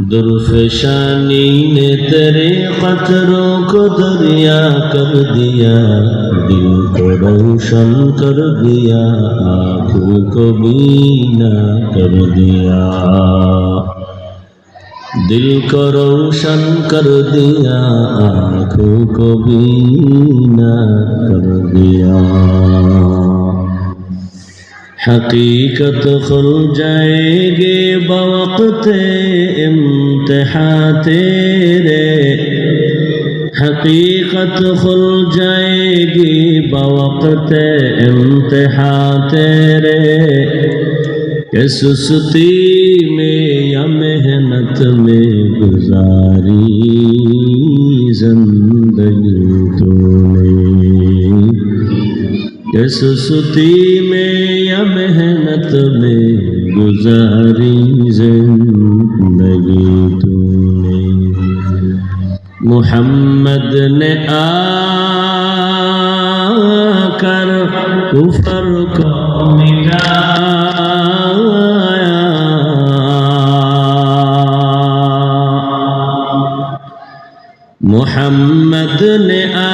درفشانی نے تیرے قطروں کو دریا کر دیا دل کو روشن کر دیا آنکھوں کو بینا کر دیا دل کو روشن کر دیا آنکھوں کو بینا کر دیا حقیقت کھل جائے گے بوقت انتہا تیرے، حقیقت کھل جائے گی، بوقت انتہا تیرے۔ کہ سستی میں یا محنت میں گزاری زندگی تو نے سستی میں یا محنت میں گزاری زندگی محمد نے آ کر کفر کو مٹایا محمد نے آ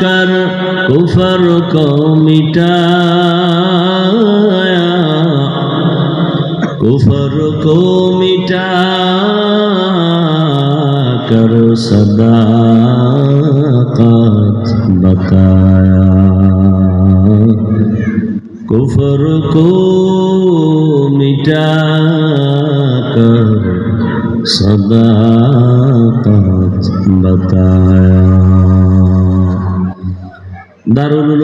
کر کفر کو مٹایا কুফর কো মিটা করো সদা বকায়া। কুফর কো মিটা কর সদা বতায়া দারুল